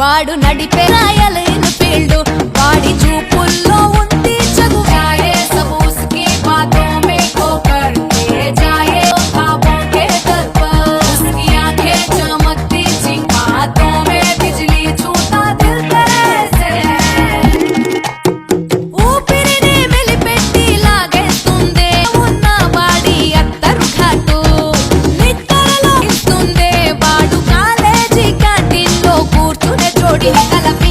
వాడు నడిపే రాయలేను ఫీల్డ్. చింతల